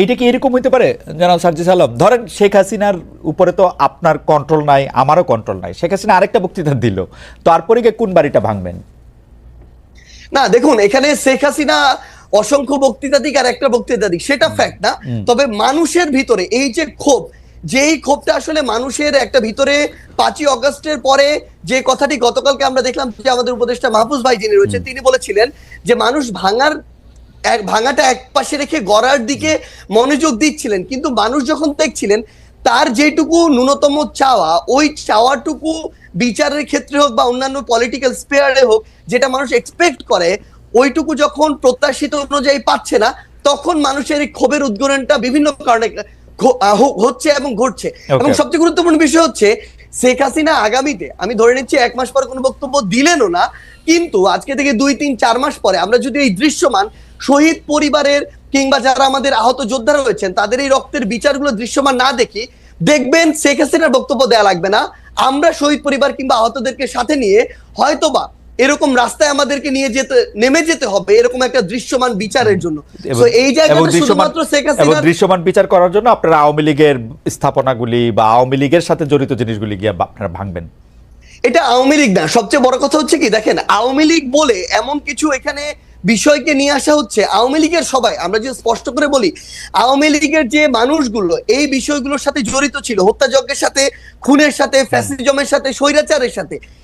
এইটা কি এরকম হইতে পারে? জনাব সার্জিস আলম ধরেন শেখ হাসিনার উপরে তো আপনার কন্ট্রোল নাই আমারও কন্ট্রোল নাই। শেখ হাসিনা আরেকটা বক্তৃতা দিল তারপরে গিয়ে কোন বাড়িটা ভাঙবেন? না দেখুন এখানে শেখ হাসিনা অসংখ্য বক্তৃতা দিক আর একটা বক্তৃতা দিক সেটা ফ্যাক্ট না। তবে মানুষের ভিতরে এই যে ক্ষোভ যেই ক্ষোভটা আসলে মানুষের একটা ভিতরে পাঁচই অগস্টের পরে যে কথাটি গতকালকে আমরা দেখলাম যে আমাদের উপদেষ্টা মাহফুজ ভাই যিনি রয়েছেন তিনি বলেছিলেন যে মানুষ ভাঙার এক ভাঙাটা এক পাশে রেখে গড়ার দিকে মনোযোগ দিচ্ছিলেন। কিন্তু মানুষ যখন দেখছিলেন তার যেটুকু ন্যূনতম চাওয়া ওই চাওয়াটুকু বিচারের ক্ষেত্রে হোক বা অন্যান্য পলিটিক্যাল স্পেয়ারে হোক যেটা মানুষ এক্সপেক্ট করে ওইটুকু যখন প্রত্যাশিত অনুযায়ী পাচ্ছে না তখন মানুষের এই ক্ষোভের উদ্গরণটা বিভিন্ন কারণে হচ্ছে এবং ঘটছে। এবং সবচেয়ে গুরুত্বপূর্ণ বিষয় হচ্ছে শেখ হাসিনা আগামীতে আমি ধরে নিচ্ছি এক মাস পরে কোনো বক্তব্য দিলেনও না কিন্তু আজকে থেকে দুই তিন চার মাস পরে আমরা যদি এই দৃশ্যমান শহীদ পরিবারের কিংবা যারা আমাদের আহত যোদ্ধারা রয়েছেন তাদের এই রক্তের বিচারগুলো দৃশ্যমান না দেখি দেখবেন শেখ হাসিনার বক্তব্য দেয়া লাগবে না। আমরা শহীদ পরিবার কিংবা আহতদেরকে সাথে নিয়ে হয়তোবা এরকম রাস্তায় আমাদেরকে নিয়ে যেতে নেমে যেতে হবে এরকম একটা দৃশ্যমান বিচারের জন্য। তো এই জায়গাটা দৃশ্যমান শুধুমাত্র শেখ এবং হাসিনার দৃশ্যমান বিচার করার জন্য আপনারা আওয়ামী লীগের স্থাপনাগুলি বা আওয়ামী লীগের সাথে জড়িত জিনিসগুলি গিয়ে আপনারা ভাঙবেন। এটা আওয়ামী লীগ না সবচেয়ে বড় কথা হচ্ছে কি দেখেন আওয়ামী লীগ বলে এমন কিছু এখানে বিষয়কে নিয়ে আসা হচ্ছে আওয়ামী লীগের সবাই। আমরা যদি স্পষ্ট করে বলি আওয়ামী লীগের যে মানুষগুলো এই বিষয়গুলোর সাথে জড়িত ছিল। হত্যাযজ্ঞের সাথে খুনের সাথে ফ্যাসিজমের সাথে স্বৈরাচারের সাথে।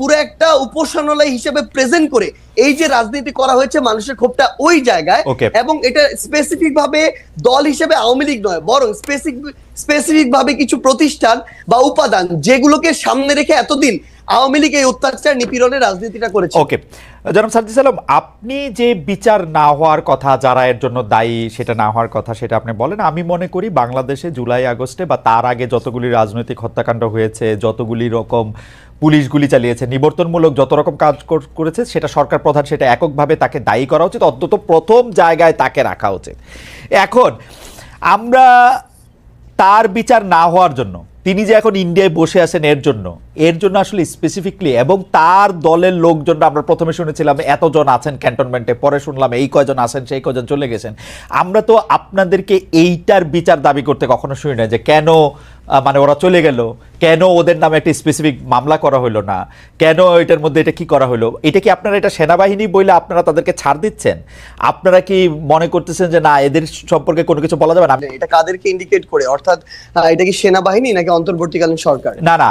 পুরো একটা উপাসনালয় হিসেবে প্রেজেন্ট করে এই যে রাজনীতি করা হয়েছে মানুষের ক্ষোভটা ওই জায়গায়. এবং এটা স্পেসিফিক ভাবে দল হিসেবে আওয়ামী লীগ নয় বরং স্পেসিফিক স্পেসিফিক ভাবে কিছু প্রতিষ্ঠান বা উপাদান যেগুলোকে সামনে রেখে এতদিন আওয়ামী লীগ এই অত্যাচার নিপীড়নের রাজনীতিটা করেছে ওকে জনাব সার্জিস আলম আপনি যে বিচার না হওয়ার কথা যারা এর জন্য দায়ী সেটা না হওয়ার কথা সেটা আপনি বলেন আমি মনে করি বাংলাদেশে জুলাই আগস্টে বা তার আগে যতগুলি রাজনৈতিক হত্যাকাণ্ড হয়েছে যতগুলি রকম পুলিশ গুলি চালিয়েছে। নিবর্তনমূলক যত রকম কাজ করেছে, সেটা সরকার প্রধান সেটা এককভাবে তাকে দায়ী করা উচিত, অন্তত প্রথম জায়গায় তাকে রাখা উচিত। এখন, আমরা তার বিচার না হওয়ার জন্য, তিনি যে এখন ইন্ডিয়ায় বসে আছেন এর জন্য এর জন্য আসলে স্পেসিফিকলি এবং তার দলের লোকজনরা, আমরা প্রথমে শুনেছিলাম এতজন আছেন ক্যান্টনমেন্টে পরে শুনলাম এই কয়জন আছেন, সেই কয়জন চলে গেছেন। আমরা তো আপনাদেরকে এইটার বিচার দাবি করতে কখনো শুনি না যে কেন মানে ওরা চলে গেল। কেন ওদের নামে একটা স্পেসিফিক মামলা করা হলো না? কেন এটার মধ্যে এটা কি করা হলো? এটা কি আপনারা এটা সেনাবাহিনী বলে আপনারা তাদেরকে ছাড় দিচ্ছেন? আপনারা কি মনে করতেছেন যে না এদের সম্পর্কে কোনো কিছু বলা যাবে না? এটা কাদেরকে ইন্ডিকেট করে? অর্থাৎ এটা কি সেনাবাহিনী নাকি অন্তর্বর্তীকালীন সরকার? না না।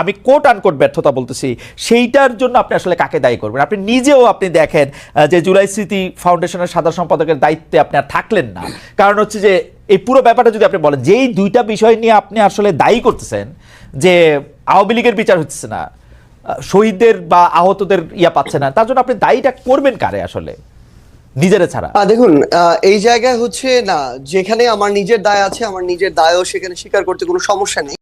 আমি কোট আনকোট ব্যর্থতা বলতেছি, সেইটার জন্য আপনি আসলে কাকে দায়ী করবেন? আপনি নিজেও আপনি দেখেন যে জুলাই স্মৃতি ফাউন্ডেশনের সাধারণ সম্পাদকের দায়িত্বে আপনি আর থাকলেন না। কারণ হচ্ছে যে, এই পুরো ব্যাপারটা যদি আপনি বলেন, যেই দুইটা বিষয় নিয়ে আপনি আসলে দায়ী করতেছেন, যে আওয়ামী লীগের বিচার হচ্ছে না শহীদদের বা আহতদের ইয়া পাচ্ছে না, তার জন্য আপনি দায়ীটা করবেন কারে আসলে? নিজেরা ছাড়া। দেখুন এই জায়গায় হচ্ছে না, যেখানে আমার নিজের দায় আছে, আমার নিজের দায়ও সেখানে স্বীকার করতে কোনো সমস্যা নেই।